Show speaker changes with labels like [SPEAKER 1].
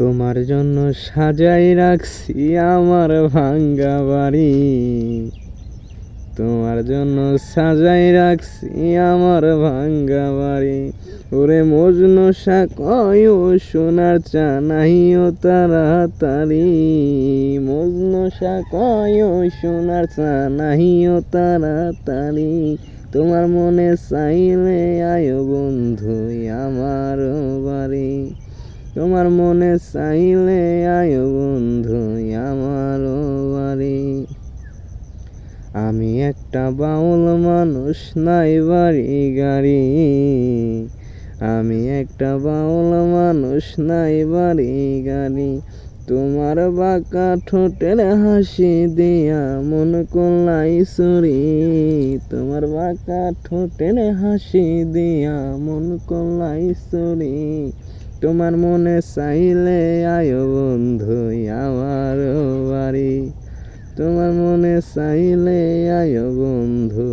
[SPEAKER 1] তোমার জন্য সাজাই রাখছি আমার ভাঙ্গা বাড়ি। তোমার জন্য সাজাই রাখছি আমার ভাঙ্গা বাড়ি। ওরে মজনু কয় সোনার চা নাহিও তাড়াতাড়ি। মজনু কয় সোনার চা নাহিও তাড়াতাড়ি। তোমার মনে চাইলে আয়ো তোমার মনে চাইলে আয়ো বন্ধু, আমার বাড়ি। আমি একটা বাউল মানুষ, নাই বাড়ি, গাড়ি। আমি একটা বাউল মানুষ, নাই বাড়ি, গাড়ি। তোমার বাঁকা ঠোঁটের হাসি দিয়া মন কলাই সুরি তোমার বাঁকা ঠোঁটের হাসি দিয়া মন কলাই সুরি তোমার মনে চাইলে আয়ো বন্ধু আমার বাড়ি। তোমার মনে চাইলে আয়ো বন্ধু